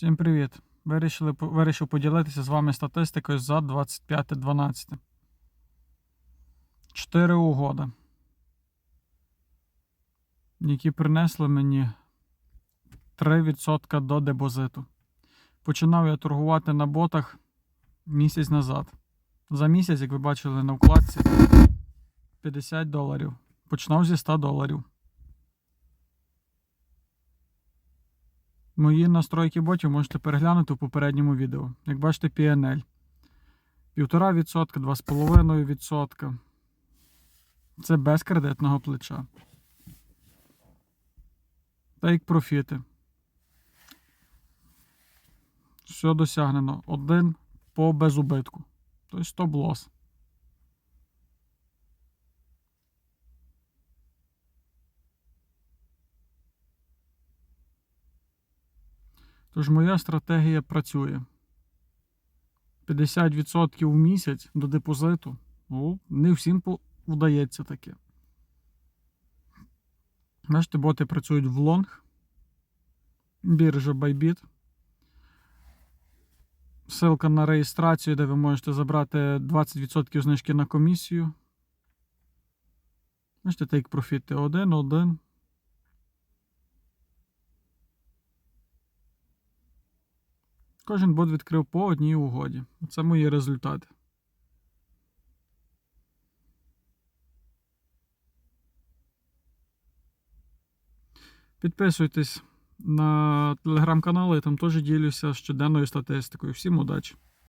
Всім привіт! Вирішили, вирішив поділитися з вами статистикою за 25.12. 4 угоди, які принесли мені 3% до депозиту. Починав я торгувати на ботах місяць назад. За місяць, як ви бачили на вкладці, 50 доларів. Починав зі 100 доларів. Мої настройки ботів можете переглянути в попередньому відео. Як бачите, PNL. 1,5%, 2,5%. Це без кредитного плеча. Та як профіти. Все досягнено. Один по безубитку. Тобто стоп Тож моя стратегія працює. 50% в місяць до депозиту. Ну, не всім вдається таке. Бачите, боти працюють в лонг. Біржа Bybit. Ссылка на реєстрацію, де ви можете забрати 20% знижки на комісію. Бачите, take profit 1, 1. Кожен бот відкрив по одній угоді. Це мої результати. Підписуйтесь на телеграм-канал, я там теж ділюся щоденною статистикою. Всім удачі!